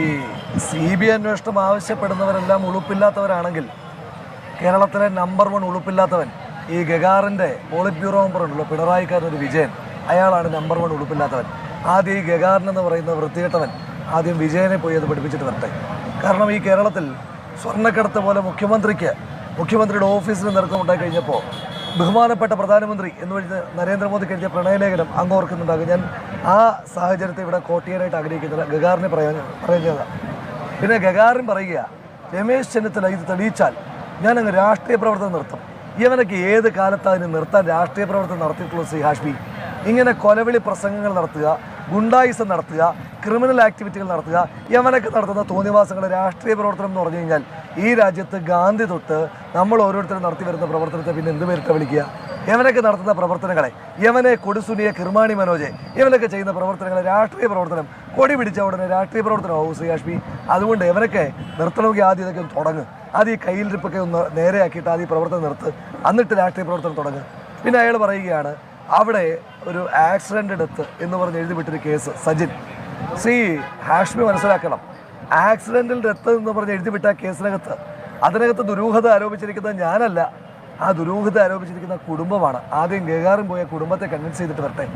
ഈ C B അന്വേഷണം ആവശ്യപ്പെടുന്നവരെല്ലാം ഉളുപ്പില്ലാത്തവരാണെങ്കിൽ കേരളത്തിലെ നമ്പർ വൺ ഉളുപ്പില്ലാത്തവൻ ഈ ഗഗാറിന്റെ പോളിറ്റ് ബ്യൂറോ മെമ്പർ ഉണ്ടല്ലോ പിണറായിക്കാരനൊരു വിജയൻ. അയാളാണ് നമ്പർ വൺ ഉളുപ്പില്ലാത്തവൻ. ആദ്യം ഈ ഗഗാറിൻ എന്ന് പറയുന്ന വൃത്തികെട്ടവൻ ആദ്യം വിജയനെ പോയി അത് പഠിപ്പിച്ചിട്ട് വരട്ടെ. കാരണം ഈ കേരളത്തിൽ സ്വർണക്കടത്ത് പോലെ മുഖ്യമന്ത്രിക്ക് മുഖ്യമന്ത്രിയുടെ ഓഫീസിന് നിറക്കമുണ്ടായി കഴിഞ്ഞപ്പോൾ ബഹുമാനപ്പെട്ട പ്രധാനമന്ത്രി എന്ന് വിളിച്ച് നരേന്ദ്രമോദിക്ക് എഴുതിയ പ്രണയലേഖനം അങ്ങ് ഓർക്കുന്നുണ്ടാകും. ഞാൻ ആ സാഹചര്യത്തെ ഇവിടെ കോട്ടിയാനായിട്ട് ആഗ്രഹിക്കുന്നില്ല. ഗഗാറിനെ പറയാൻ പറയുന്നതാണ് പിന്നെ ഗഗാറിൻ പറയുക രമേശ് ചെന്നിത്തല ഇത് തെളിയിച്ചാൽ ഞാൻ അങ്ങ് രാഷ്ട്രീയ പ്രവർത്തനം നിർത്തും. ഇവനൊക്കെ ഏത് കാലത്ത് അതിന് നിർത്താൻ രാഷ്ട്രീയ പ്രവർത്തനം നടത്തിയിട്ടുള്ളൂ ശ്രീ ഹാഷ്മി? ഇങ്ങനെ കൊലവിളി പ്രസംഗങ്ങൾ നടത്തുക ഗുണ്ടായിസം നടത്തുക ക്രിമിനൽ ആക്ടിവിറ്റികൾ നടത്തുക യവനൊക്കെ നടത്തുന്ന തോന്നിവാസങ്ങൾ രാഷ്ട്രീയ പ്രവർത്തനം എന്ന് പറഞ്ഞു കഴിഞ്ഞാൽ ഈ രാജ്യത്ത് ഗാന്ധി തൊട്ട് നമ്മൾ ഓരോരുത്തരും നടത്തി വരുന്ന പ്രവർത്തനത്തെ പിന്നെ എന്ത് പേരിട്ട് വിളിക്കുക? യവനൊക്കെ നടത്തുന്ന പ്രവർത്തനങ്ങളെ യവനെ കൊടുസുനിയെ കിർമാണി മനോജെ ഇവനൊക്കെ ചെയ്യുന്ന പ്രവർത്തനങ്ങളെ രാഷ്ട്രീയ പ്രവർത്തനം കൊടി പിടിച്ച ഉടനെ രാഷ്ട്രീയ പ്രവർത്തനമാവും ശ്രീ ഹാഷ്മി. അതുകൊണ്ട് ഇവനൊക്കെ നിർത്തണമെങ്കിൽ ആദ്യം ഇതൊക്കെ ഒന്ന് അത് ഈ കയ്യിലിരിപ്പൊക്കെ ഒന്ന് നേരെയാക്കിയിട്ട് ആദ്യം പ്രവർത്തനം നിർത്ത്. എന്നിട്ട് രാഷ്ട്രീയ പ്രവർത്തനം തുടങ്ങും. പിന്നെ അയാൾ പറയുകയാണ് അവിടെ ഒരു ആക്സിഡന്റ് എടുത്ത് എന്ന് പറഞ്ഞ് എഴുതി വിട്ടൊരു കേസ് സജിൻ. സി ഹാഷ്മി മനസ്സിലാക്കണം. ആക്സിഡന്റിൽ ഡെത്ത് എന്ന് പറഞ്ഞ് എഴുതി വിട്ട കേസിനകത്ത് അതിനകത്ത് ദുരൂഹത ആരോപിച്ചിരിക്കുന്ന ഞാനല്ല. ആ ദുരൂഹത ആരോപിച്ചിരിക്കുന്ന കുടുംബമാണ്. ആദ്യം ഗേഗാറും പോയ കുടുംബത്തെ കൺവിൻസ് ചെയ്തിട്ട് വരട്ടെ.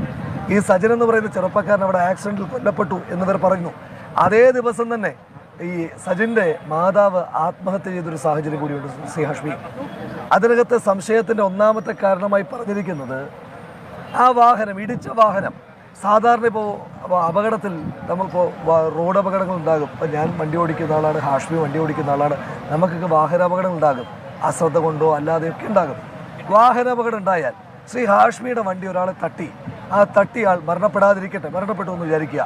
ഈ സജിൻ എന്ന് പറയുന്ന ചെറുപ്പക്കാരൻ അവിടെ ആക്സിഡന്റിൽ കൊല്ലപ്പെട്ടു എന്നിവർ പറഞ്ഞു. അതേ ദിവസം തന്നെ ഈ സജിന്റെ മാതാവ് ആത്മഹത്യ ചെയ്തൊരു സാഹചര്യം കൂടിയുണ്ട് സി ഹാഷ്മി. അതിനകത്ത് സംശയത്തിന്റെ ഒന്നാമത്തെ കാരണമായി പറഞ്ഞിരിക്കുന്നത് ആ വാഹനം ഇടിച്ച വാഹനം സാധാരണ ഇപ്പോൾ അപകടത്തിൽ നമ്മളിപ്പോൾ റോഡ് അപകടങ്ങൾ ഉണ്ടാകും. ഇപ്പം ഞാൻ വണ്ടി ഓടിക്കുന്ന ആളാണ് ഹാഷ്മി വണ്ടി ഓടിക്കുന്ന ആളാണ്. നമുക്കൊക്കെ വാഹന അപകടം ഉണ്ടാകും. അശ്രദ്ധ കൊണ്ടോ അല്ലാതെയൊക്കെ ഉണ്ടാകും. വാഹന അപകടം ഉണ്ടായാൽ ശ്രീ ഹാഷ്മിയുടെ വണ്ടി ഒരാളെ തട്ടി. ആ തട്ടിയ ആൾ മരണപ്പെടാതിരിക്കട്ടെ മരണപ്പെട്ടു എന്ന് വിചാരിക്കുക.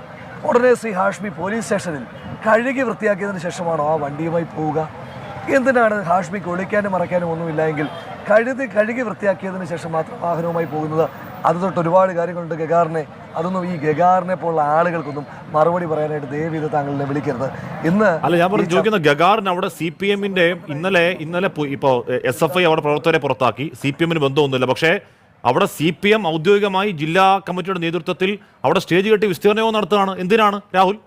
ഉടനെ ശ്രീ ഹാഷ്മി പോലീസ് സ്റ്റേഷനിൽ കഴുകി വൃത്തിയാക്കിയതിന് ശേഷമാണോ ആ വണ്ടിയുമായി പോവുക? എന്തിനാണ് ഹാഷ്മിക്ക് ഒളിക്കാനും മറയ്ക്കാനും ഒന്നുമില്ലെങ്കിൽ കഴുതി കഴുകി വൃത്തിയാക്കിയതിന് ശേഷം മാത്രം വാഹനവുമായി പോകുന്നത്? അത് തൊട്ട് ഒരുപാട് കാര്യങ്ങളുണ്ട് ഗഗാറിനെ. അതൊന്നും ഈ ഗഗാറിനെ പോലുള്ള ആളുകൾക്കൊന്നും മറുപടി പറയാനായിട്ട് ദയവീത താങ്കളെ വിളിക്കരുത്. ഇന്ന് അല്ല ഞാൻ പറഞ്ഞു ചോദിക്കുന്ന ഗഗാറിന് അവിടെ സി പി എമ്മിന്റെ ഇന്നലെ ഇന്നലെ പോ- ഇപ്പോ എസ് എഫ് ഐ അവിടെ പ്രവർത്തകരെ പുറത്താക്കി. സി പി എമ്മിന് ബന്ധമൊന്നുമില്ല. പക്ഷേ അവിടെ സി പി എം ഔദ്യോഗികമായി ജില്ലാ കമ്മിറ്റിയുടെ നേതൃത്വത്തിൽ അവിടെ സ്റ്റേജ് കെട്ടി വിസ്തീർണവും നടത്തുകയാണ്. എന്തിനാണ് രാഹുൽ?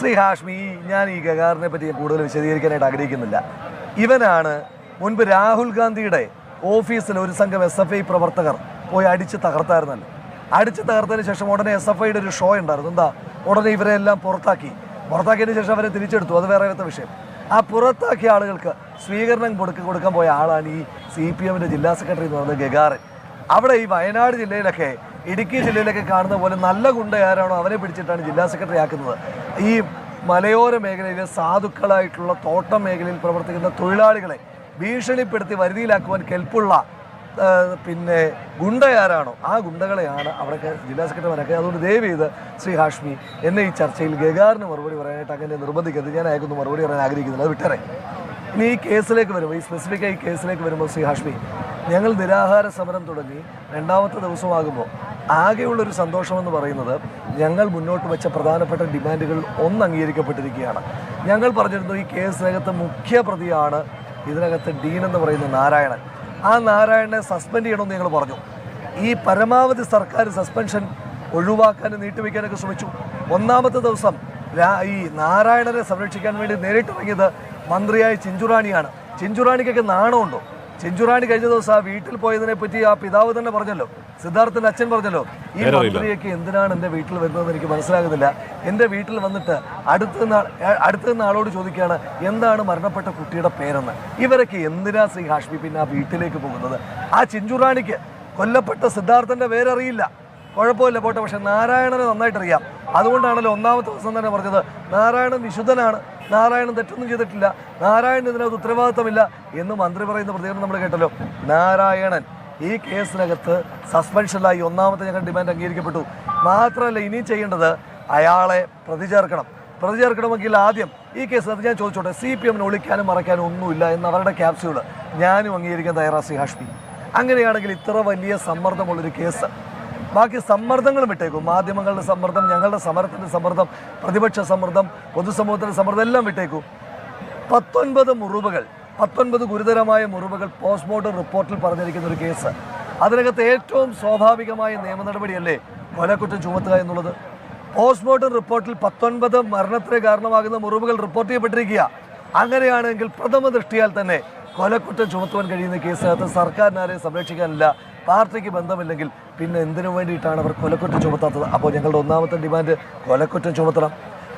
ശ്രീ ഹാഷ്മി ഞാൻ ഈ ഗഗാറിനെ പറ്റി കൂടുതൽ വിശദീകരിക്കാനായിട്ട് ആഗ്രഹിക്കുന്നില്ല. ഇവനാണ് മുൻപ് രാഹുൽ ഗാന്ധിയുടെ ഓഫീസിൽ ഒരു സംഘം എസ് എഫ് ഐ പ്രവർത്തകർ പോയി അടിച്ച് തകർത്തായിരുന്നല്ലോ. അടിച്ച് തകർത്തതിന് ശേഷം ഉടനെ എസ് എഫ് ഐയുടെ ഒരു ഷോ ഉണ്ടായിരുന്നു. എന്താ? ഉടനെ ഇവരെ എല്ലാം പുറത്താക്കി. പുറത്താക്കിയതിന് ശേഷം അവരെ തിരിച്ചെടുത്തു. അത് വേറെ വിഷയം. ആ പുറത്താക്കിയ ആളുകൾക്ക് സ്വീകരണം കൊടുക്ക കൊടുക്കാൻ പോയ ആളാണ് ഈ സി പി എമ്മിന്റെ ജില്ലാ സെക്രട്ടറി എന്ന് പറയുന്നത് ഗഗാറൻ അവിടെ ഈ വയനാട് ജില്ലയിലൊക്കെ ഇടുക്കി ജില്ലയിലൊക്കെ കാണുന്ന പോലെ നല്ല ഗുണ്ട ആരാണോ അവനെ പിടിച്ചിട്ടാണ് ജില്ലാ സെക്രട്ടറി ആക്കുന്നത്. ഈ മലയോര മേഖലയിലെ സാധുക്കളായിട്ടുള്ള തോട്ടം മേഖലയിൽ പ്രവർത്തിക്കുന്ന തൊഴിലാളികളെ ഭീഷണിപ്പെടുത്തി വരുതിയിലാക്കുവാൻ കെൽപ്പുള്ള പിന്നെ ഗുണ്ടയാരാണോ? ആ ഗുണ്ടകളെയാണ് അവിടെയൊക്കെ ജില്ലാ സെക്രട്ടറിമാരൊക്കെ അതുകൊണ്ട് ദയവ് ചെയ്ത് ശ്രീ ഹാഷ്മി എന്നെ ഈ ചർച്ചയിൽ ഗഗാറിന് മറുപടി പറയാനായിട്ട് അങ്ങനെ നിർബന്ധിക്കരുത്. ഞാൻ അയക്കുന്നു മറുപടി പറയാൻ ആഗ്രഹിക്കുന്നില്ല. അത് വിട്ടറേ ഇനി ഈ കേസിലേക്ക് വരുമ്പോൾ ഈ സ്പെസിഫിക് ആയി കേസിലേക്ക് വരുമ്പോൾ ശ്രീ ഹാഷ്മി ഞങ്ങൾ നിരാഹാര സമരം തുടങ്ങി രണ്ടാമത്തെ ദിവസമാകുമ്പോൾ ആകെയുള്ളൊരു സന്തോഷമെന്ന് പറയുന്നത് ഞങ്ങൾ മുന്നോട്ട് വെച്ച പ്രധാനപ്പെട്ട ഡിമാൻഡുകൾ ഒന്ന് അംഗീകരിക്കപ്പെട്ടിരിക്കുകയാണ് ഞങ്ങൾ പറഞ്ഞിരുന്നു ഈ കേസിനകത്ത് മുഖ്യ പ്രതിയാണ് ഇതിനകത്ത് ഡീൻ എന്ന് പറയുന്ന നാരായണൻ. ആ നാരായണനെ സസ്പെൻഡ് ചെയ്യണമെന്ന് നിങ്ങൾ പറഞ്ഞു. ഈ പരമാവധി സർക്കാർ സസ്പെൻഷൻ ഒഴിവാക്കാനും നീട്ടിവെക്കാനൊക്കെ ശ്രമിച്ചു. ഒന്നാമത്തെ ദിവസം ഈ നാരായണനെ സംരക്ഷിക്കാൻ വേണ്ടി നേരിട്ടിറങ്ങിയത് മന്ത്രിയായ ചിഞ്ചുറാണിയാണ്. ചിഞ്ചുറാണിക്കൊക്കെ നാണമുണ്ടോ? ചിഞ്ചുറാണി കഴിഞ്ഞ ദിവസം ആ വീട്ടിൽ പോയതിനെ പറ്റി ആ പിതാവ് തന്നെ പറഞ്ഞല്ലോ. സിദ്ധാർത്ഥന്റെ അച്ഛൻ പറഞ്ഞല്ലോ ഈ മന്ത്രിയൊക്കെ എന്തിനാണ് എന്റെ വീട്ടിൽ വരുന്നതെന്ന് എനിക്ക് മനസ്സിലാകുന്നില്ല. എന്റെ വീട്ടിൽ വന്നിട്ട് അടുത്ത അടുത്ത ആളോട് ചോദിക്കുകയാണ് എന്താണ് മരണപ്പെട്ട കുട്ടിയുടെ പേരെന്ന്? ഇവരൊക്കെ എന്തിനാ ശ്രീ ഹാഷ്മി പിന്നെ ആ വീട്ടിലേക്ക് പോകുന്നത്? ആ ചിഞ്ചുറാണിക്ക് കൊല്ലപ്പെട്ട സിദ്ധാർത്ഥന്റെ പേരറിയില്ല. കുഴപ്പമില്ല പോട്ടെ. പക്ഷെ നാരായണനെ നന്നായിട്ട് അറിയാം അതുകൊണ്ടാണല്ലോ ഒന്നാമത്തെ ദിവസം തന്നെ പറഞ്ഞത് നാരായണൻ വിശുദ്ധനാണ്. നാരായണൻ തെറ്റൊന്നും ചെയ്തിട്ടില്ല. നാരായണൻ ഇതിനകത്ത് ഉത്തരവാദിത്തമില്ല. എന്ന് മന്ത്രി പറയുന്ന പ്രതികരണം നമ്മൾ കേട്ടല്ലോ. നാരായണൻ ഈ കേസിനകത്ത് സസ്പെൻഷനിലായി ഒന്നാമത്തെ ഞങ്ങൾ ഡിമാൻഡ് അംഗീകരിക്കപ്പെട്ടു. മാത്രമല്ല ഇനി ചെയ്യേണ്ടത് അയാളെ പ്രതി ചേർക്കണം പ്രതി ചേർക്കണമെങ്കിൽ ആദ്യം ഈ കേസിനകത്ത് ഞാൻ ചോദിച്ചോട്ടെ സി പി എമ്മിന് ഒളിക്കാനും മറയ്ക്കാനും ഒന്നുമില്ല എന്ന് അവരുടെ ക്യാപ്സ്യൂൾ. ഞാനും അംഗീകരിക്കാൻ തയ്യാറാ സി ഹാഷ്മി. അങ്ങനെയാണെങ്കിൽ ഇത്ര വലിയ സമ്മർദ്ദമുള്ളൊരു കേസ് ബാക്കി സമ്മർദ്ദങ്ങളും വിട്ടേക്കും മാധ്യമങ്ങളുടെ സമ്മർദ്ദം ഞങ്ങളുടെ സമരത്തിന്റെ സമ്മർദ്ദം പ്രതിപക്ഷ സമ്മർദ്ദം പൊതുസമൂഹത്തിന്റെ സമ്മർദ്ദം എല്ലാം വിട്ടേക്കും. പത്തൊൻപത് മുറിവുകൾ പത്തൊൻപത് ഗുരുതരമായ മുറിവുകൾ പോസ്റ്റ്മോർട്ടം റിപ്പോർട്ടിൽ പറഞ്ഞിരിക്കുന്ന ഒരു കേസ്. അതിനകത്ത് ഏറ്റവും സ്വാഭാവികമായ നിയമ നടപടിയല്ലേ കൊലക്കുറ്റം ചുമത്തുക എന്നുള്ളത്? പോസ്റ്റ്മോർട്ടം റിപ്പോർട്ടിൽ പത്തൊൻപത് മരണത്തിന് കാരണമാകുന്ന മുറിവുകൾ റിപ്പോർട്ട് ചെയ്യപ്പെട്ടിരിക്കുക. അങ്ങനെയാണെങ്കിൽ പ്രഥമ ദൃഷ്ടിയാൽ തന്നെ കൊലക്കുറ്റം ചുമത്തുവാൻ കഴിയുന്ന കേസിനകത്ത് സർക്കാരിന് ആരെയും സംരക്ഷിക്കാനില്ല. പാർട്ടിക്ക് ബന്ധമില്ലെങ്കിൽ പിന്നെ എന്തിനു വേണ്ടിയിട്ടാണ് അവർ കൊലക്കുറ്റം ചുമത്താത്തത്? അപ്പോൾ ഞങ്ങളുടെ ഒന്നാമത്തെ ഡിമാൻഡ് കൊലക്കുറ്റം ചുമത്തണം.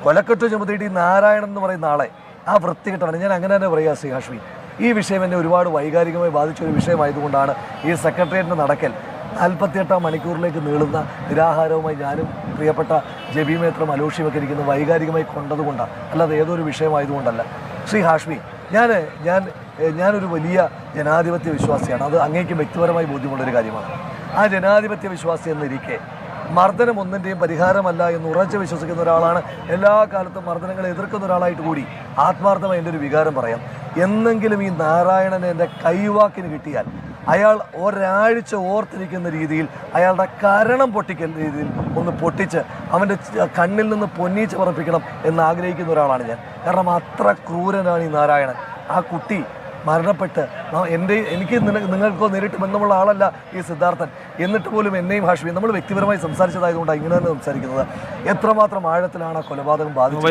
കൊലക്കുറ്റം ചുമത്തിയിട്ട് ഈ നാരായണൻ എന്ന് പറയുന്ന ആളെ ആ വൃത്തികെട്ടവനെ. ഞാൻ അങ്ങനെ തന്നെ പറയുക ശ്രീ ഹാഷ്മി. ഈ വിഷയം എന്നെ ഒരുപാട് വൈകാരികമായി ബാധിച്ച ഒരു വിഷയമായതുകൊണ്ടാണ് ഈ സെക്രട്ടേറിയറ്റിന്റെ നടക്കൽ നാൽപ്പത്തിയെട്ടാം മണിക്കൂറിലേക്ക് നീളുന്ന നിരാഹാരവുമായി ഞാനും പ്രിയപ്പെട്ട ജബി മേത്രം അലോഷിയൊക്കെ ഇരിക്കുന്ന വൈകാരികമായി കൊണ്ടതുകൊണ്ടാണ്. അല്ലാതെ ഏതൊരു വിഷയമായതുകൊണ്ടല്ല. ശ്രീ ഹാഷ്മി ഞാൻ ഞാൻ ഞാനൊരു വലിയ ജനാധിപത്യ വിശ്വാസിയാണ്. അത് അങ്ങേക്ക് വ്യക്തിപരമായി ബോധ്യമുള്ളൊരു കാര്യമാണ്. ആ ജനാധിപത്യ വിശ്വാസി എന്നിരിക്കെ മർദ്ദനം ഒന്നിന്റെയും പരിഹാരമല്ല എന്ന് ഉറച്ചു വിശ്വസിക്കുന്ന ഒരാളാണ്. എല്ലാ കാലത്തും മർദ്ദനങ്ങളെ എതിർക്കുന്ന ഒരാളായിട്ട് കൂടി ആത്മാർത്ഥമായി എന്റെ ഒരു വികാരം പറയാം. എന്നെങ്കിലും ഈ നാരായണനെ എന്റെ കൈവാക്കിന് കിട്ടിയാൽ അയാൾ ഒരാഴ്ച ഓർത്തിരിക്കുന്ന രീതിയിൽ അയാളുടെ കരണം പൊട്ടിക്കുന്ന രീതിയിൽ ഒന്ന് പൊട്ടിച്ച് അവന്റെ കണ്ണിൽ നിന്ന് പൊന്നീച്ച് പറപ്പിക്കണം എന്ന് ആഗ്രഹിക്കുന്ന ഒരാളാണ് ഞാൻ. കാരണം അത്ര ക്രൂരനാണ് ഈ നാരായണൻ. ആ കുട്ടി മരണപ്പെട്ട് എന്റെ എനിക്ക് നിങ്ങൾക്കോ നേരിട്ട് ബന്ധമുള്ള ആളല്ല ഈ സിദ്ധാർത്ഥൻ. എന്നിട്ട് പോലും എന്നെയും ഹാഷ്മിയും നമ്മൾ വ്യക്തിപരമായി സംസാരിച്ചതായതുകൊണ്ടാണ് ഇങ്ങനെ തന്നെ സംസാരിക്കുന്നത്. എത്രമാത്രം ആഴത്തിലാണ് ആ കൊലപാതകം ബാധിക്കുന്നത്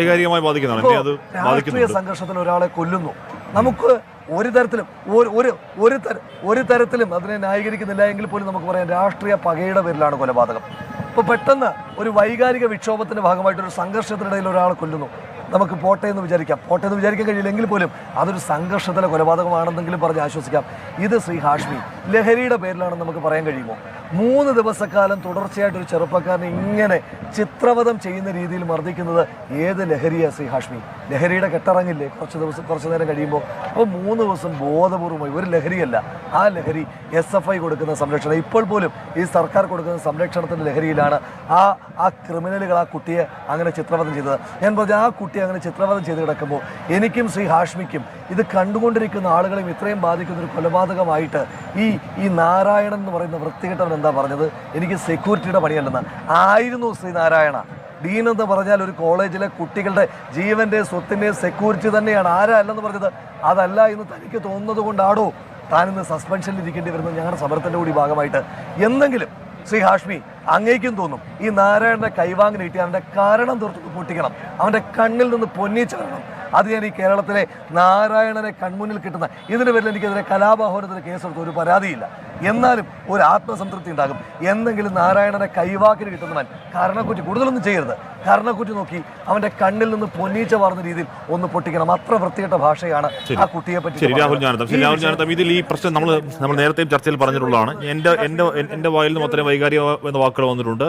രാഷ്ട്രീയ സംഘർഷത്തിൽ ഒരാളെ കൊല്ലുന്നു. നമുക്ക് ഒരു തരത്തിലും ഒരു ഒരു ഒരു തര ഒരു തരത്തിലും അതിനെ ന്യായീകരിക്കുന്നില്ല എങ്കിൽ പോലും നമുക്ക് പറയാം രാഷ്ട്രീയ പകയുടെ പേരിലാണ് കൊലപാതകം. ഇപ്പോൾ പെട്ടെന്ന് ഒരു വൈകാരിക വിക്ഷോഭത്തിന്റെ ഭാഗമായിട്ട് ഒരു സംഘർഷത്തിനിടയിൽ ഒരാളെ കൊല്ലുന്നു. നമുക്ക് പോട്ടെ എന്ന് വിചാരിക്കാം. പോട്ടെ എന്ന് വിചാരിക്കാൻ കഴിയില്ലെങ്കിൽ പോലും അതൊരു സംഘർഷത്തിലെ കൊലപാതകമാണെന്നെങ്കിലും പറഞ്ഞ് ആശ്വസിക്കാം. ഇത് ശ്രീ ഹാഷ്മി ലഹരിയുടെ പേരിലാണെന്ന് നമുക്ക് പറയാൻ കഴിയുമോ? മൂന്ന് ദിവസക്കാലം തുടർച്ചയായിട്ട് ഒരു ചെറുപ്പക്കാരനെ ഇങ്ങനെ ചിത്രവധം ചെയ്യുന്ന രീതിയിൽ മർദ്ദിക്കുന്നത് ഏത് ലഹരിയാണ് ശ്രീ ഹാഷ്മി? ലഹരിയുടെ കെട്ടിറങ്ങില്ലേ? കുറച്ച് ദിവസം കുറച്ച് നേരം കഴിയുമ്പോൾ. അപ്പോൾ മൂന്ന് ദിവസം ബോധപൂർവമായി ഒരു ലഹരിയല്ല. ആ ലഹരി എസ് എഫ് ഐ കൊടുക്കുന്ന സംരക്ഷണം. ഇപ്പോൾ പോലും ഈ സർക്കാർ കൊടുക്കുന്ന സംരക്ഷണത്തിന്റെ ലഹരിയിലാണ് ആ ആ ക്രിമിനലുകൾ ആ കുട്ടിയെ അങ്ങനെ ചിത്രവധം ചെയ്തത്. ഞാൻ പറഞ്ഞു ആ കുട്ടിയെ അങ്ങനെ ചിത്രവധം ചെയ്ത് കിടക്കുമ്പോൾ എനിക്കും ശ്രീ ഹാഷ്മിക്കും ഇത് കണ്ടുകൊണ്ടിരിക്കുന്ന ആളുകളെയും ഇത്രയും ബാധിക്കുന്ന ഒരു കൊലപാതകമായിട്ട് ഈ ഈ നാരായണൻ എന്ന് പറയുന്ന വൃത്തികെട്ടവൻ എന്താ പറഞ്ഞത്? എനിക്ക് സെക്യൂരിറ്റിയുടെ പണിയല്ലെന്ന്. ആയിരുന്നു ശ്രീ നാരായണ. ഡീൻ എന്ന് പറഞ്ഞാൽ ഒരു കോളേജിലെ കുട്ടികളുടെ ജീവന്റെ സ്വത്തിന്റെ സെക്യൂരിറ്റി തന്നെയാണ്. ആരാ അല്ലെന്ന് പറഞ്ഞത്? അതല്ല എന്ന് തനിക്ക് തോന്നുന്നത് കൊണ്ടാടോ താനിന്ന് സസ്പെൻഷനിൽ ഇരിക്കേണ്ടി വരുന്നത് ഞങ്ങളുടെ സമരത്തിന്റെ കൂടി ഭാഗമായിട്ട്. എന്തെങ്കിലും ശ്രീ ഹാഷ്മി അങ്ങേക്കും തോന്നും ഈ നാരായണന്റെ കൈവാങ്ങി നീട്ടി അവന്റെ കാരണം തീർത്ത് പൊട്ടിക്കണം. അവന്റെ കണ്ണിൽ നിന്ന് പൊന്നിച്ചു വരണം. അത് ഞാൻ ഈ കേരളത്തിലെ നാരായണനെ കൺമുന്നിൽ കിട്ടുന്ന ഇതിന് പേരിൽ എനിക്കെതിരെ കലാപാഹോരത്തിന് കേസെടുത്ത് ഒരു പരാതിയില്ല. എന്നാലും ഒരു ആത്മസംതൃപ്തി ഉണ്ടാകും. എന്തെങ്കിലും നാരായണനെ കൈവാക്കിന് കിട്ടുന്നവൻ കർണക്കുറ്റി കൂടുതലൊന്നും ചെയ്യരുത്. കർണക്കുറ്റി നോക്കി അവന്റെ കണ്ണിൽ നിന്ന് പൊന്നീച്ച വാർന്ന രീതിയിൽ ഒന്ന് പൊട്ടിക്കണം. അത്ര വൃത്തികെട്ട ഭാഷയാണ് ആ കുട്ടിയെ പറ്റി രാഹുൽ ഞാനത്തം. രാഹുൽ ഇതിൽ ഈ പ്രശ്നം നമ്മൾ നമ്മൾ നേരത്തെയും ചർച്ചയിൽ പറഞ്ഞിട്ടുള്ളതാണ്. എന്റെ എന്റെ എന്റെ വായിൽ നിന്നും അത്രയും വൈകാരിക എന്ന വാക്കുകൾ വന്നിട്ടുണ്ട്.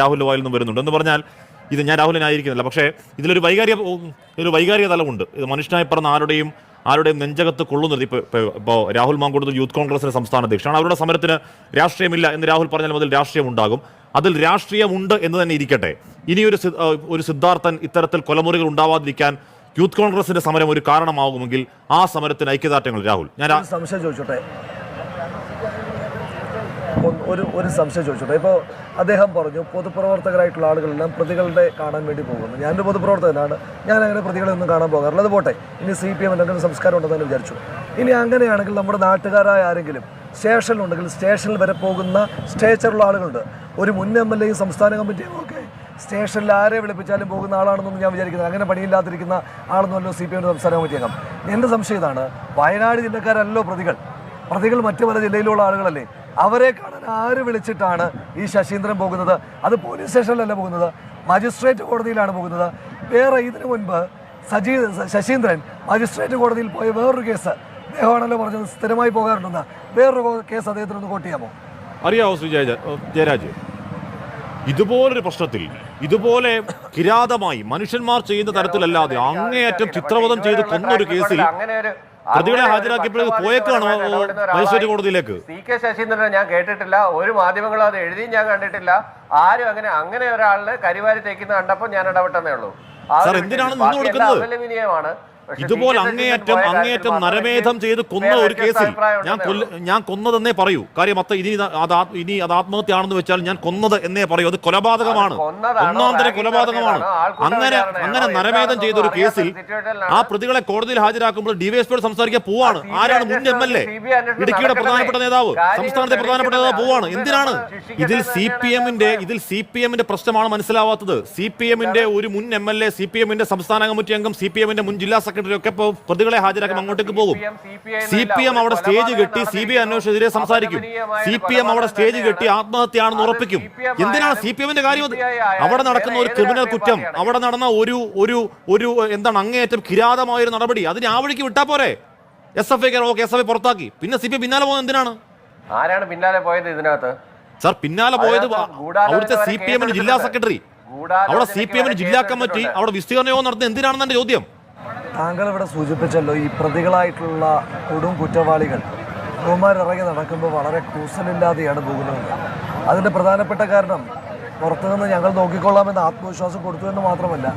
രാഹുലിന്റെ വായിൽ നിന്നും വരുന്നുണ്ട്. എന്ന് പറഞ്ഞാൽ ഇത് ഞാൻ രാഹുലിനായിരിക്കുന്നില്ല. പക്ഷേ ഇതിലൊരു വൈകാരിക ഒരു വൈകാരിക തലമുണ്ട്. ഇത് മനുഷ്യനായി പറഞ്ഞ ആരുടെയും ആരുടെയും നെഞ്ചകത്ത് കൊള്ളുന്നത് ഇപ്പോൾ ഇപ്പോൾ രാഹുൽ മാങ്കൂട്ടത്തിൽ യൂത്ത് കോൺഗ്രസിന്റെ സംസ്ഥാന അധ്യക്ഷനാണ്. അവരുടെ സമരത്തിന് രാഷ്ട്രീയമില്ല എന്ന് രാഹുൽ പറഞ്ഞാൽ മുതൽ രാഷ്ട്രീയം ഉണ്ടാകും അതിൽ രാഷ്ട്രീയമുണ്ട് എന്ന് തന്നെ ഇരിക്കട്ടെ. ഇനിയൊരു ഒരു സിദ്ധാർത്ഥൻ ഇത്തരത്തിൽ കൊലമുറികൾ ഉണ്ടാവാതിരിക്കാൻ യൂത്ത് കോൺഗ്രസിന്റെ സമരം ഒരു കാരണമാകുമെങ്കിൽ ആ സമരത്തിന് ഐക്യദാർഢ്യങ്ങൾ രാഹുൽ. ഞാൻ സംശയം ചോദിച്ചോട്ടെ? ഒരു ഒരു സംശയം ചോദിച്ചോട്ടെ. ഇപ്പോൾ അദ്ദേഹം പറഞ്ഞു പൊതുപ്രവർത്തകരായിട്ടുള്ള ആളുകളെല്ലാം പ്രതികളുടെ കാണാൻ വേണ്ടി പോകുന്നു. ഞാനൊരു പൊതുപ്രവർത്തകനാണ് ഞാൻ അങ്ങനെ പ്രതികളെ ഒന്നും കാണാൻ പോകാറില്ല. അത് പോട്ടെ. ഇനി സി പി എം എന്തെങ്കിലും സംസ്കാരം ഉണ്ടെന്ന് വിചാരിച്ചു. ഇനി അങ്ങനെയാണെങ്കിൽ നമ്മുടെ നാട്ടുകാരായ ആരെങ്കിലും സ്റ്റേഷനിലുണ്ടെങ്കിൽ സ്റ്റേഷനിൽ വരെ പോകുന്ന സ്റ്റേച്ചറുള്ള ആളുകളുണ്ട്. ഒരു മുൻ എം എൽ എയും സംസ്ഥാന കമ്മിറ്റിയും ഒക്കെ സ്റ്റേഷനിൽ ആരെ വിളിപ്പിച്ചാലും പോകുന്ന ആളാണെന്നൊന്നും ഞാൻ വിചാരിക്കുന്നത് അങ്ങനെ പണിയില്ലാതിരിക്കുന്ന ആളൊന്നുമല്ലോ സി പി എമ്മിന്റെ സംസ്ഥാന കമ്മിറ്റിയംഗം എന്റെ സംശയം ഇതാണ് വയനാട് ജില്ലക്കാരല്ലോ പ്രതികൾ. പ്രതികൾ മറ്റു പല ജില്ലയിലുള്ള ആളുകളല്ലേ? അവരെ കാണാൻ ആര് വിളിച്ചിട്ടാണ് ഈ ശശീന്ദ്രൻ പോകുന്നത്? അത് പോലീസ് സ്റ്റേഷനിലല്ല പോകുന്നത്. മജിസ്ട്രേറ്റ് കോടതിയിലാണ് പോകുന്നത്. വേറെ ഇതിനു മുൻപ് സജീ ശശീന്ദ്രൻ മജിസ്ട്രേറ്റ് കോടതിയിൽ പോയ വേറൊരു കേസ് അദ്ദേഹമാണല്ലോ പറഞ്ഞത് സ്ഥിരമായി പോകാറുണ്ടെന്ന്. വേറൊരു കേസ് അദ്ദേഹത്തിനൊന്ന് കോട്ട് ചെയ്യാമോ? അറിയാവോ ശ്രീ ജയ ജയരാജ്? ഇതുപോലൊരു പ്രശ്നത്തിൽ ഇതുപോലെ കിരാതമായി മനുഷ്യന്മാർ ചെയ്യുന്ന തരത്തിലല്ലാതെ അങ്ങേയറ്റം ചിത്രവധം ചെയ്ത് കൊന്നൊരു കേസിൽ പ്രതികളെ ഹാജരാക്കിയപ്പോഴേ പോയേക്കാണോ മജിസ്ട്രേറ്റ് കോടതിയിലേക്ക്? സി കെ ശശീന്ദ്രനെ ഞാൻ കേട്ടിട്ടില്ല. ഒരു മാധ്യമങ്ങളും അത് എഴുതിയും ഞാൻ കണ്ടിട്ടില്ല. ആരും അങ്ങനെ അങ്ങനെ ഒരാളിന് കരിവാരി തേക്കുന്ന കണ്ടപ്പോൾ ഞാൻ ഇടപെട്ടെന്നേ ഉള്ളൂ. ആ ഒരു? അപലപനീയമാണ് ഇതുപോലെ അങ്ങേയറ്റം അങ്ങേയറ്റം നരമേധം ചെയ്ത് കൊന്ന ഒരു കേസിൽ ഞാൻ കൊല്ല ഞാൻ കൊന്നതെന്നേ പറയൂ. കാര്യം അത്ത ഇനി അത് ഇനി അത് ആത്മഹത്യയാണെന്ന് വെച്ചാൽ ഞാൻ കൊന്നത് എന്നേ പറയൂ. അത് കൊലപാതകമാണ്. ഒന്നാന്തര കൊന്നതാണോ, ഒന്നാം തരം കൊലപാതകമാണ്. അങ്ങനെ അങ്ങനെ നരമേധം ചെയ്ത ഒരു കേസിൽ ആ പ്രതികളെ കോടതിയിൽ ഹാജരാക്കുമ്പോൾ ഡിവൈഎസ്പിയോട് സംസാരിക്കാൻ പോവാണ്. ആരാണ് മുൻ എം എൽ എ? ഇടുക്കിയുടെ പ്രധാനപ്പെട്ട നേതാവ്. സംസ്ഥാനത്തെ പ്രധാനപ്പെട്ട നേതാവ് പോവാണ്. എന്തിനാണ്? ഇതിൽ സി പി എമ്മിന്റെ ഇതിൽ സി പി എമ്മിന്റെ പ്രശ്നമാണ് മനസ്സിലാവാത്തത്. സി പി എമ്മിന്റെ ഒരു മുൻ M L A C P എമ്മിന്റെ സംസ്ഥാന കമ്മിറ്റി അംഗം സി പി എമ്മിന്റെ മുൻ ജില്ലാ സെക്രട്ടറി ഒക്കെ ഇപ്പോൾ പ്രതികളെ ഹാജരാക്കും അങ്ങോട്ടേക്ക് പോകും സി പി എം അവിടെ സ്റ്റേജ് കെട്ടി സി ബി ഐ അന്വേഷണത്തിനെതിരെ സംസാരിക്കും സി പി എം അവിടെ സ്റ്റേജ് കെട്ടി ആത്മഹത്യയാണെന്ന് ഉറപ്പിക്കും എന്തിനാണ് സി പി എമ്മിന്റെ കാര്യം അവിടെ നടക്കുന്ന ഒരു ക്രിമിനൽ കുറ്റം അവിടെ നടന്ന ഒരു ഒരു ഒരു എന്താണ് അങ്ങേയറ്റം കിരാതമായ ഒരു നടപടി അതിന് ആ വഴിക്ക് വിട്ടാ പോരെ S F I okay S F I പുറത്താക്കി പിന്നെ സി പി എം പിന്നാലെ പോകുന്നത് എന്തിനാണ് ആരാണ് പിന്നാലെ പോയത് ഇതിനകത്ത് സാർ പിന്നാലെ പോയത് അവിടുത്തെ സി പി എമ്മിന് ജില്ലാ സെക്രട്ടറി അവിടെ സി പി എമ്മിന് ജില്ലാ കമ്മിറ്റി. അവിടെ വിസ്തീർണ യോഗം നടത്തുന്നത് എന്തിനാണെന്നാണ് ചോദ്യം താങ്കൾ ഇവിടെ സൂചിപ്പിച്ചല്ലോ ഈ പ്രതികളായിട്ടുള്ള കൊടും കുറ്റവാളികൾ. ഇറങ്ങി നടക്കുമ്പോൾ വളരെ കൂസലില്ലാതെയാണ് പോകുന്നത്. അതിന്റെ പ്രധാനപ്പെട്ട കാരണം പുറത്തുനിന്ന് ഞങ്ങൾ നോക്കിക്കൊള്ളാമെന്ന് ആത്മവിശ്വാസം കൊടുത്തു എന്ന് മാത്രമല്ല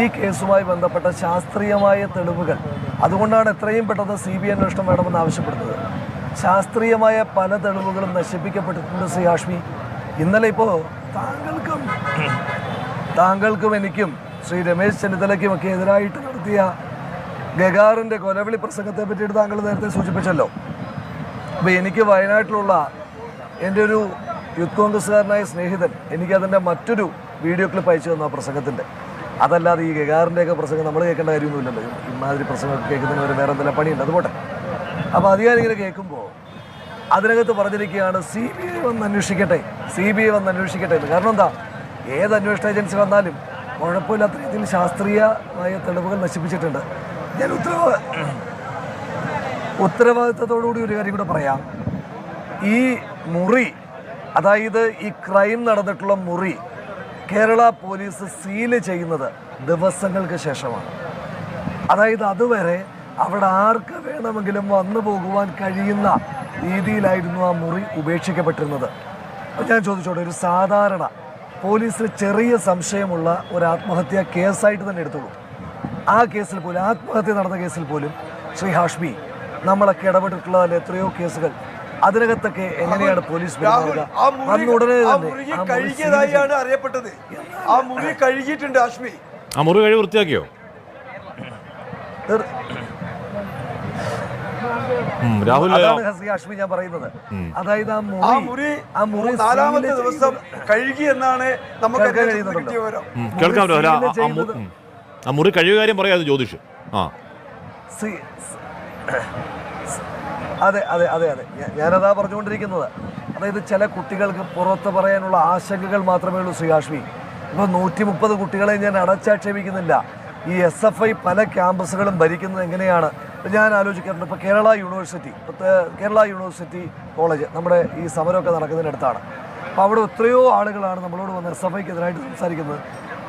ഈ കേസുമായി ബന്ധപ്പെട്ട ശാസ്ത്രീയമായ തെളിവുകൾ. അതുകൊണ്ടാണ് എത്രയും പെട്ടെന്ന് സി ബി അന്വേഷണം വേണമെന്ന് ആവശ്യപ്പെടുന്നത്. ശാസ്ത്രീയമായ പല തെളിവുകളും നശിപ്പിക്കപ്പെട്ടിട്ടുണ്ട് ശ്രീ ഹാഷ്മി. ഇന്നലെ ഇപ്പോൾ താങ്കൾക്കും താങ്കൾക്കും എനിക്കും ശ്രീ രമേശ് ചെന്നിത്തലയ്ക്കും ഒക്കെ എതിരായിട്ട് നടത്തിയ ഗഗാറിന്റെ കൊലവിളി പ്രസംഗത്തെ പറ്റിയിട്ട് താങ്കൾ നേരത്തെ സൂചിപ്പിച്ചല്ലോ. അപ്പോൾ എനിക്ക് വയനാട്ടിലുള്ള എന്റെ ഒരു യൂത്ത് കോൺഗ്രസ്സുകാരനായ സ്നേഹിതൻ എനിക്കതിന്റെ മറ്റൊരു വീഡിയോ ക്ലിപ്പ് അയച്ചു തന്നു ആ പ്രസംഗത്തിന്റെ. അതല്ലാതെ ഈ ഗഗാറിന്റെയൊക്കെ പ്രസംഗം നമ്മൾ കേൾക്കേണ്ട കാര്യമൊന്നുമില്ലല്ലോ. ഇമാതിരി പ്രസംഗം കേൾക്കുന്നതിന് ഒരു വേറെ എന്തെല്ലാം പണിയുണ്ട്. അതുപോട്ടെ. അപ്പോൾ അധികാരം ഇങ്ങനെ കേൾക്കുമ്പോൾ അതിനകത്ത് പറഞ്ഞിരിക്കുകയാണ് സി ബി ഐ വന്ന് അന്വേഷിക്കട്ടെ. സി ബി ഐ വന്ന് അന്വേഷിക്കട്ടെ എന്ന്. കാരണം എന്താ? ഏത് അന്വേഷണ ഏജൻസി വന്നാലും കുഴപ്പമില്ലാത്ത രീതിയിൽ ശാസ്ത്രീയമായ തെളിവുകൾ നശിപ്പിച്ചിട്ടുണ്ട്. ഞാൻ ഉത്തരവാ ഉത്തരവാദിത്തത്തോടുകൂടി ഒരു കാര്യം കൂടെ പറയാം. ഈ മുറി അതായത് ഈ ക്രൈം നടന്നിട്ടുള്ള മുറി കേരള പോലീസ് സീൽ ചെയ്യുന്നത് ദിവസങ്ങൾക്ക് ശേഷമാണ്. അതായത് അതുവരെ അവിടെ ആർക്ക് വേണമെങ്കിലും വന്നു പോകുവാൻ കഴിയുന്ന രീതിയിലായിരുന്നു ആ മുറി ഉപേക്ഷിക്കപ്പെട്ടിരുന്നത്. ഞാൻ ചോദിച്ചോട്ടെ ഒരു സാധാരണ പോലീസിന് ചെറിയ സംശയമുള്ള ഒരു ആത്മഹത്യാ കേസായിട്ട് തന്നെ എടുത്തോളൂ. ആ കേസിൽ പോലും ആത്മഹത്യ നടന്ന കേസിൽ പോലും ശ്രീ ഹാഷ്മി നമ്മളൊക്കെ ഇടപെട്ടിട്ടുള്ള എത്രയോ കേസുകൾ. അതിനകത്തൊക്കെ എങ്ങനെയാണ് പോലീസ് ഉടനെ കഴുകിയതായാണ് അറിയപ്പെട്ടത്. ആ മുറി കഴുകിയിട്ടുണ്ട് ഹാഷ്മി. ആ മുറി കഴുകി വൃത്തിയാക്കിയോ? അതാണ് ഹസി ഹാഷ്മി ഞാൻ പറയുന്നത്. അതായത് ആ മുറി ആ മുറി നാലാമത്തെ ദിവസം കഴുകി എന്നാണ് നമുക്ക് കേൾക്കാം ആ- മുറി കഴിവ് കാര്യം പറയാതെ ജ്യോതിഷ്. ആ. അതെ അതെ അതെ അതെ. ഞാനതാ പറഞ്ഞുകൊണ്ടിരിക്കുന്നത്. അതായത് ചില കുട്ടികൾക്ക് പുറത്ത് പറയാനുള്ള ആശങ്കകൾ മാത്രമേ ഉള്ളൂ ശ്രീകാഷ്മി. ഇപ്പോൾ നൂറ്റി മുപ്പത് കുട്ടികളെ ഞാൻ അടച്ചാക്ഷേപിക്കുന്നില്ല. ഈ എസ് എഫ് ഐ പല ക്യാമ്പസുകളും ഭരിക്കുന്നത് എങ്ങനെയാണ്? ഇപ്പം ഞാൻ ആലോചിക്കാറുണ്ട്. ഇപ്പോൾ Kerala university Kerala university college നമ്മുടെ ഈ സമരമൊക്കെ നടക്കുന്നതിനടുത്താണ്. അപ്പോൾ അവിടെ എത്രയോ ആളുകളാണ് നമ്മളോട് വന്ന് എസ് എഫ് ഐക്കെതിരായിട്ട് സംസാരിക്കുന്നത്.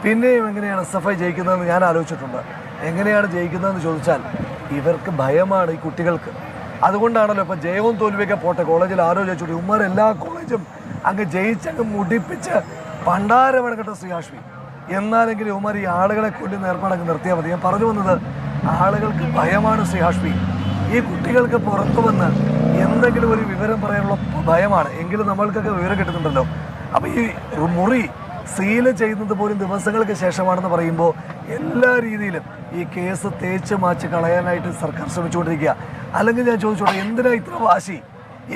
പിന്നെയും എങ്ങനെയാണ് എസ് എഫ് ഐ ജയിക്കുന്നതെന്ന് ഞാൻ ആലോചിച്ചിട്ടുണ്ട്. എങ്ങനെയാണ് ജയിക്കുന്നതെന്ന് ചോദിച്ചാൽ ഇവർക്ക് ഭയമാണ് ഈ കുട്ടികൾക്ക്. അതുകൊണ്ടാണല്ലോ ഇപ്പം ജയവും തോൽവിയൊക്കെ പോട്ടെ കോളേജിൽ ആരോ ചോദിച്ചു ഉമ്മർ എല്ലാ കോളേജും അങ്ങ് ജയിച്ചങ്ങ് മുടിപ്പിച്ച് പണ്ടാരമാണ് കേട്ടോ ശ്രീഹാഷ്മി എന്നാലെങ്കിലും ഉമ്മർ ഈ ആളുകളെ കൊല്ലുന്ന നേർപ്പാടങ്ങ് നിർത്തിയാൽ മതി. ഞാൻ പറഞ്ഞു വന്നത് ആളുകൾക്ക് ഭയമാണ് ശ്രീഹാഷ്മി ഈ കുട്ടികൾക്ക് പുറത്തു വന്ന് എന്തെങ്കിലും ഒരു വിവരം പറയാനുള്ള ഭയമാണ്. എങ്കിലും നമ്മൾക്കൊക്കെ വിവരം കിട്ടുന്നുണ്ടല്ലോ. അപ്പോൾ ഈ മുറി സീൽ ചെയ്യുന്നത് പോലും ദിവസങ്ങൾക്ക് ശേഷമാണെന്ന് പറയുമ്പോൾ എല്ലാ രീതിയിലും ഈ കേസ് തേച്ച് മാച്ച് കളയാനായിട്ട് സർക്കാർ ശ്രമിച്ചുകൊണ്ടിരിക്കുക. അല്ലെങ്കിൽ ഞാൻ ചോദിച്ചോട്ടെ എന്തിനാ ഇത്ര വാശി?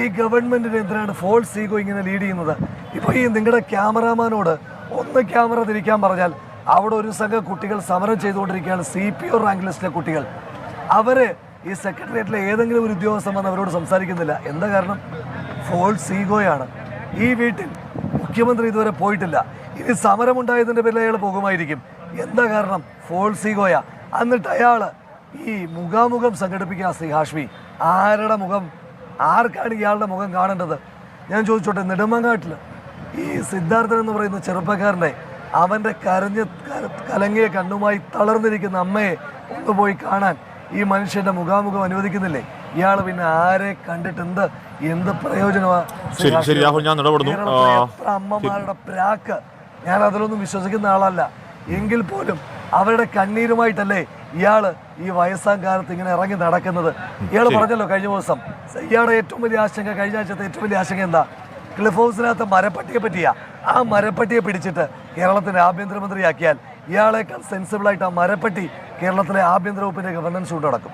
ഈ ഗവൺമെന്റിന് എന്തിനാണ് ഫോൾസ് ഈഗോ ഇങ്ങനെ ലീഡ് ചെയ്യുന്നത്? ഇപ്പോൾ ഈ നിങ്ങളുടെ ക്യാമറാമാനോട് ഒന്ന് ക്യാമറ തിരിക്കാൻ പറഞ്ഞാൽ അവിടെ ഒരു സംഘം കുട്ടികൾ സമരം ചെയ്തുകൊണ്ടിരിക്കുകയാണ് സി പി ഒ റാങ്ക് ലിസ്റ്റിലെ കുട്ടികൾ. അവർ ഈ സെക്രട്ടേറിയറ്റിലെ ഏതെങ്കിലും ഒരു ഉദ്യോഗസ്ഥൻ വന്ന് അവരോട് സംസാരിക്കുന്നില്ല. എന്താ കാരണം? ഫോൾസ് ഈഗോയാണ് ഈ വീട്ടിൽ മുഖ്യമന്ത്രി ഇതുവരെ പോയിട്ടില്ല. ഇനി സമരമുണ്ടായതിന്റെ പേരിൽ അയാൾ പോകുമായിരിക്കും. എന്താ കാരണം? ഫോൾസിഗോയ എന്നിട്ട് അയാൾ ഈ മുഖാമുഖം സംഘടിപ്പിക്കുക ശ്രീ ഹാഷ്മി ആരുടെ മുഖം? ആർക്കാണ് ഇയാളുടെ മുഖം കാണേണ്ടത്? ഞാൻ ചോദിച്ചോട്ടെ നെടുമങ്ങാട്ടിൽ ഈ സിദ്ധാർത്ഥൻ എന്ന് പറയുന്ന ചെറുപ്പക്കാരനെ അവന്റെ കരഞ്ഞ കലങ്ങിയ കണ്ണുമായി തളർന്നിരിക്കുന്ന അമ്മയെ ഒന്ന് പോയി കാണാൻ ഈ മനുഷ്യന്റെ മുഖാമുഖം അനുവദിക്കുന്നില്ലേ? ഇയാൾ പിന്നെ ആരെ കണ്ടിട്ട് എന്ത് എന്ത് പ്രയോജനമാണ് അമ്മമാരുടെ പ്രാക്ക് ഞാൻ അതിലൊന്നും വിശ്വസിക്കുന്ന ആളല്ല. എങ്കിൽ പോലും അവരുടെ കണ്ണീരുമായിട്ടല്ലേ ഇയാൾ ഈ വയസ്സാം കാലത്ത് ഇങ്ങനെ ഇറങ്ങി നടക്കുന്നത്. ഇയാൾ പറഞ്ഞല്ലോ കഴിഞ്ഞ ദിവസം ഇയാളുടെ ഏറ്റവും വലിയ ആശങ്ക കഴിഞ്ഞ ആഴ്ചത്തെ ഏറ്റവും വലിയ ആശങ്ക എന്താ? ക്ലിഫ് ഹൗസിനകത്ത് മരപ്പട്ടിയെ പറ്റിയാ. ആ മരപ്പട്ടിയെ പിടിച്ചിട്ട് കേരളത്തിന്റെ ആഭ്യന്തരമന്ത്രിയാക്കിയാൽ ഇയാളെക്കാൾ സെൻസിബിളായിട്ട് ആ മരപ്പട്ടി കേരളത്തിലെ ആഭ്യന്തര വകുപ്പിന്റെ ഗവർണൻസ് കൊണ്ട് നടക്കും.